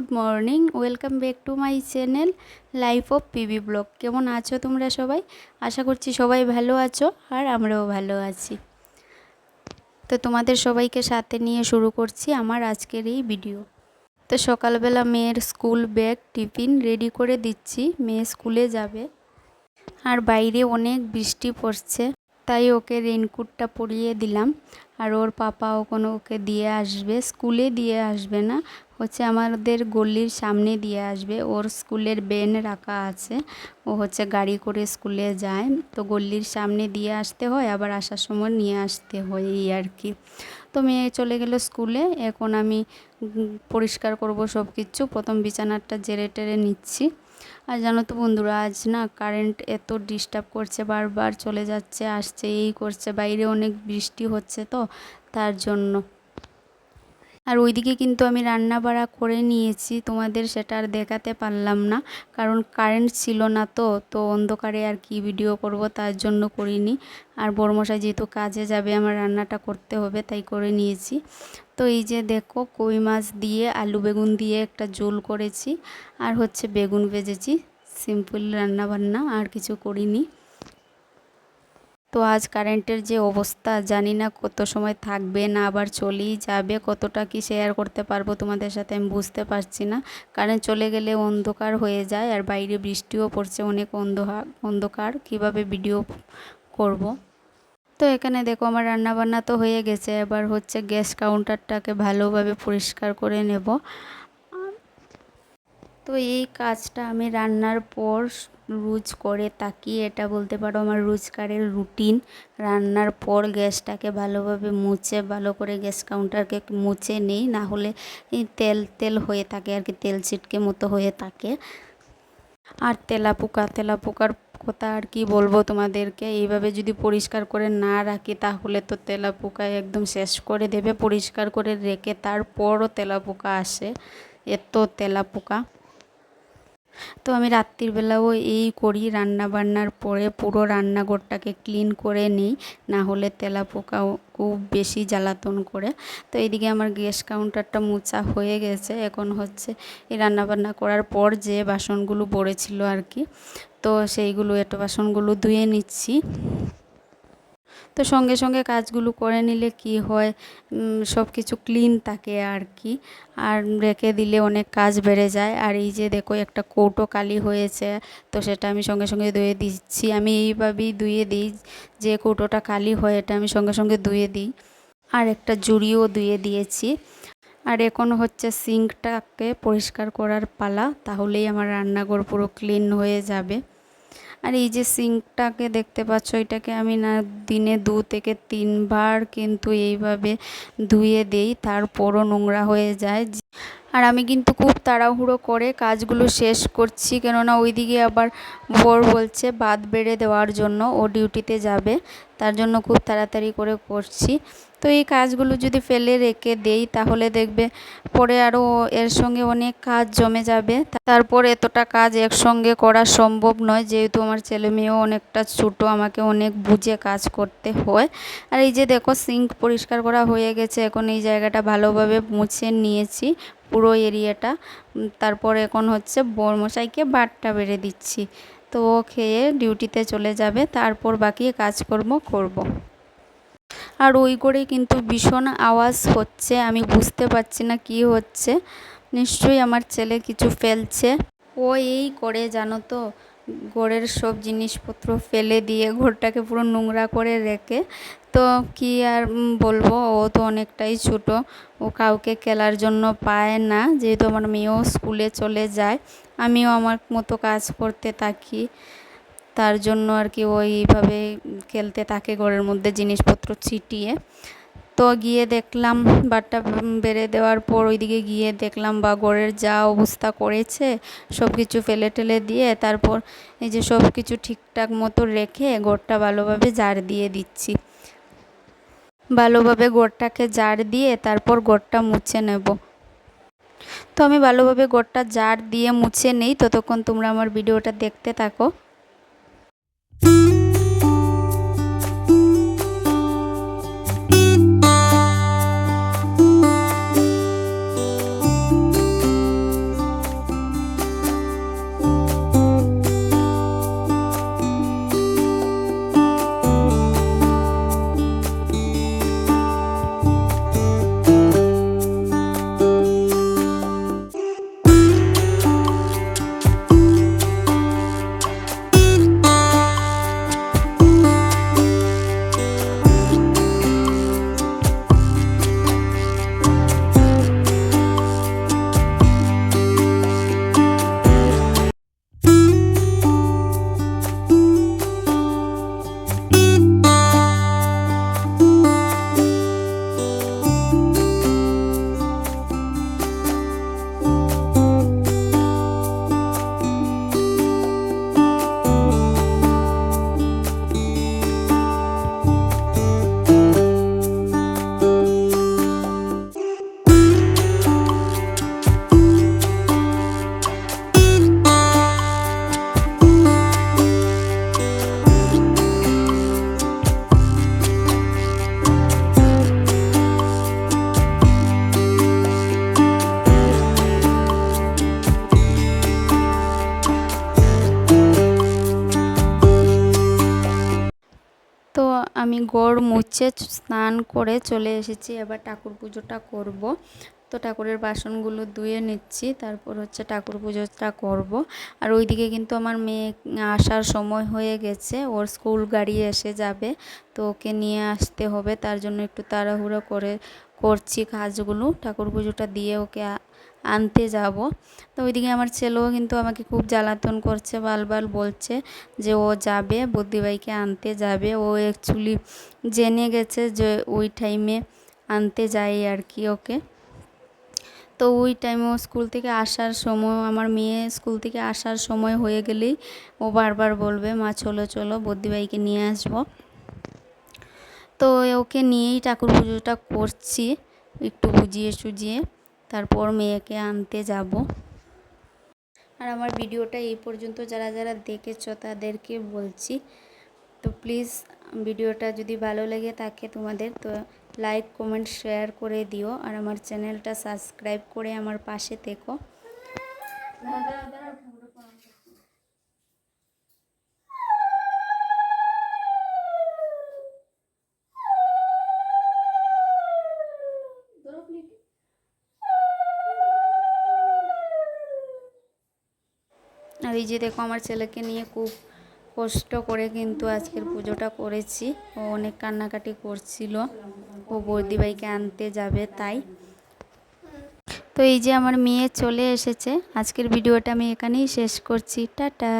Good morning, welcome back to my channel life of PB vlog. কেমন আছো তোমরা সবাই? আশা করছি সবাই ভালো আছো আর আমরাও ভালো আছি। তো তোমাদের সবাইকে সাথে নিয়ে শুরু করছি আমার আজকের এই ভিডিও। তো সকালবেলা মেয়ের স্কুল ব্যাগ, টিফিন রেডি করে দিচ্ছি, মেয়ে স্কুলে যাবে। আর বাইরে অনেক বৃষ্টি পড়ছে। তাই ওকে রেনকোটটা পরিয়ে দিলাম। আর ওর পাপাও কোনো ওকে দিয়ে আসবে, স্কুলে দিয়ে আসবে না, হচ্ছে আমাদের গলির সামনে দিয়ে আসবে। ওর স্কুলের বেন রাখা আছে, ও হচ্ছে গাড়ি করে স্কুলে যায়। তো গলির সামনে দিয়ে আসতে হয়, আবার আসার সময় নিয়ে আসতে হয় এই আর কি। তো মেয়ে চলে গেল স্কুলে, এখন আমি পরিষ্কার করব সব কিছু প্রথম বিছানাটা জেরে টেরে নিচ্ছি। আর জানো তো বন্ধুরা, আজ না কারেন্ট এত ডিস্টার্ব করছে, বারবার চলে যাচ্ছে, আসছে, এই করছে, বাইরে অনেক বৃষ্টি হচ্ছে তো, তার জন্য। আর ওইদিকে কিন্তু আমি রান্না বাড়া করে নিয়েছি, তোমাদের সেটা আর দেখাতে পারলাম না, কারণ কারেন্ট ছিল না তো তো অন্ধকারে আর কি ভিডিও করব তার জন্য করিনি। আর বড়মশাই যেহেতু কাজে যাবে, আমার রান্নাটা করতে হবে, তাই করে নিয়েছি। তো এই যে দেখো, কই মাছ দিয়ে আলু বেগুন দিয়ে একটা ঝোল করেছি, আর হচ্ছে বেগুন ভেজেছি। সিম্পল রান্না বান্না আর কিছু করিনি। তো আজ কারেন্টের যে অবস্থা, জানি না কত সময় থাকবে না আবার চলেই যাবে, কতটা কি শেয়ার করতে পারব তোমাদের সাথে আমি বুঝতে পারছি না। কারেন্ট চলে গেলে অন্ধকার হয়ে যায় আর বাইরে বৃষ্টিও পড়ছে, অনেক অন্ধকার অন্ধকার। কীভাবে ভিডিও করব। তো এখানে দেখো আমার রান্নাবান্না তো হয়ে গেছে, এবার হচ্ছে গ্যাস কাউন্টারটাকে ভালোভাবে পরিষ্কার করে নেব। তো এই কাজটা আমি রান্নার পর রুজ করে তাকিয়ে এটা বলতে পারো আমার রোজগারের রুটিন। রান্নার পর গ্যাসটাকে ভালোভাবে মুছে, ভালো করে গ্যাস কাউন্টারকে মুছে নেই, না হলে তেল তেল হয়ে থাকে আর কি, তেল ছিটকে মতো হয়ে থাকে। আর তেলা পোকা তেলা পোকার কথা আর কি বলব তোমাদেরকে? এইভাবে যদি পরিষ্কার করে না রাখি, তাহলে তো তেলা পোকা একদম শেষ করে দেবে। পরিষ্কার করে রেখে তারপরও তেলা পোকা আসে। এত তেলা পোকা তো আমি রাত্রিবেলাও এই করি রান্না বান্নার পরে পুরো রান্নাঘরটাকে ক্লিন করে নিই না হলে তেলা পোকাও খুব বেশি জ্বালাতন করে। তো এইদিকে আমার গ্যাস কাউন্টারটা মোচা হয়ে গেছে। এখন হচ্ছে এই রান্নাবান্না করার পর যে বাসনগুলো পড়েছিল আর কি, তো সেইগুলো, এটো বাসনগুলো ধুয়ে নিচ্ছি। তো সঙ্গে সঙ্গে কাজগুলো করে নিলে কি হয়? সব কিছু ক্লিন থাকে আর কি আর রেখে দিলে অনেক কাজ বেড়ে যায়। আর এই যে দেখো, একটা কৌটো কালি হয়েছে, তো সেটা আমি সঙ্গে সঙ্গে ধুয়ে দিচ্ছি। আমি এইভাবেই ধুয়ে দিই, যে কৌটোটা কালি হয়, এটা আমি সঙ্গে সঙ্গে ধুয়ে দিই। আর একটা জুড়িও ধুয়ে দিয়েছি। আর এখন হচ্ছে সিঙ্কটাকে পরিষ্কার করার পালা, তাহলেই আমার রান্নাঘর পুরো ক্লিন হয়ে যাবে। আর এই যে সিঙ্কটাকে দেখতে পাচ্ছ, এটাকে আমি না দিনে দু থেকে তিনবার কিন্তু এইভাবে ধুয়ে দেই, তারপরও নোংরা হয়ে যায়। আর আমি কিন্তু খুব তাড়াহুড়ো করে কাজগুলো শেষ করছি, কেননা ওইদিকে আবার বর বলছে বাদ বেড়ে দেওয়ার জন্য ও ডিউটিতে যাবে, তার জন্য খুব তাড়াতাড়ি করে করছি। তো এই কাজগুলো যদি ফেলে রেখে দেই, তাহলে দেখবে পরে আরও এর সঙ্গে অনেক কাজ জমে যাবে। তারপর এতটা কাজ একসঙ্গে করা সম্ভব নয়, যেহেতু আমার ছেলে মেয়েও অনেকটা ছোটো, আমাকে অনেক বুঝে কাজ করতে হয়। আর এই যে দেখো, সিঙ্ক পরিষ্কার করা হয়ে গেছে, এখন এই জায়গাটা ভালোভাবে মুছে নিয়েছি, পুরো এরিয়াটা। তারপর এখন হচ্ছে বর্মশাইকে বাটটা বেড়ে দিচ্ছি। তো ও খেয়ে ডিউটিতে চলে যাবে, তারপর বাকি কাজকর্ম করব। আর ওই করে কিন্তু ভীষণ আওয়াজ হচ্ছে। আমি বুঝতে পারছি না কি হচ্ছে। নিশ্চয়ই আমার ছেলে কিছু ফেলছে। ও এই করে, জানো তো, ঘরের সব জিনিসপত্র ফেলে দিয়ে ঘরটাকে পুরো নোংরা করে রেখে। তো কি আর বলব, ও তো অনেকটাই ছোট। ও কাউকে খেলার জন্য পায় না। যেহেতু আমার মেয়েও স্কুলে চলে যায়, আমিও আমার মতো কাজ করতে থাকি। তার জন্য আর কি ওইভাবে খেলতে থাকে ঘরের মধ্যে জিনিসপত্র ছিটিয়ে। তো গিয়ে দেখলাম বাটটা বেড়ে দেওয়ার পর ওইদিকে গিয়ে দেখলাম বা ঘরের যা অবস্থা করেছে সব কিছু ফেলে টেলে দিয়ে তারপর এই যে সব কিছু ঠিকঠাক মতো রেখে ঘরটা ভালোভাবে জার দিয়ে দিচ্ছি। ভালোভাবে গোড়টাকে জার দিয়ে তারপর গোড়টা মুছে নেব। তো আমি ভালোভাবে গোড়টা জার দিয়ে মুছে নেই। ততক্ষণ তোমরা আমার ভিডিওটা দেখতে থাকো। আমি গড় মুছে স্নান করে চলে এসেছি। এবার ঠাকুর পুজোটা করব। তো ঠাকুরের বাসনগুলো ধুয়ে নিচ্ছি। তারপর হচ্ছে ঠাকুর পুজোটা করব। আর ওইদিকে কিন্তু আমার মেয়ে আসার সময় হয়ে গেছে। ওর স্কুল গাড়ি এসে যাবে। তো ওকে নিয়ে আসতে হবে। তার জন্য একটু তাড়াহুড়ো করে করছি কাজগুলো। ঠাকুর পুজোটা দিয়ে ওকে আনতে যাব। তো ওইদিকে আমার ছেলেও কিন্তু আমাকে খুব জ্বালাতন করছে, বালবাল বলছে যে ও যাবে বুদ্ধিবাইকে আনতে যাবে। ও অ্যাকচুয়ালি জেনে গেছে যে ওই টাইমে আনতে যাই আর কি ওকে। তো ওই টাইমে ও স্কুল থেকে আসার সময়, আমার মেয়ে স্কুল থেকে আসার সময় হয়ে গেলেই ও বারবার বলবে, মা, চলো চলো বদ্যিভাইকে নিয়ে আসব। তো ওকে নিয়েই ঠাকুর পুজোটা করছি, একটু বুঝিয়ে সুজিয়ে তারপর মেয়েকে আনতে যাব। আর আমার ভিডিওটা এই পর্যন্ত যারা যারা দেখেছ তাদেরকে বলছি। তো প্লিজ ভিডিওটা যদি ভালো লাগে থাকে তোমাদের তো লাইক কমেন্ট শেয়ার করে দিও। আর আমার চ্যানেলটা সাবস্ক্রাইব করে আমার পাশে থেকো। এই যে দেখো আমার ছেলেকে নিয়ে খুব কষ্ট করে কিন্তু আজকের পুজোটা করেছি। ও অনেক কান্নাকাটি করছিল। ও বৌদিবাইকে আনতে যাবে তাই। তো এই যে আমার মেয়ে চলে এসেছে। আজকের ভিডিওটা আমি এখানেই শেষ করছি। টাটা।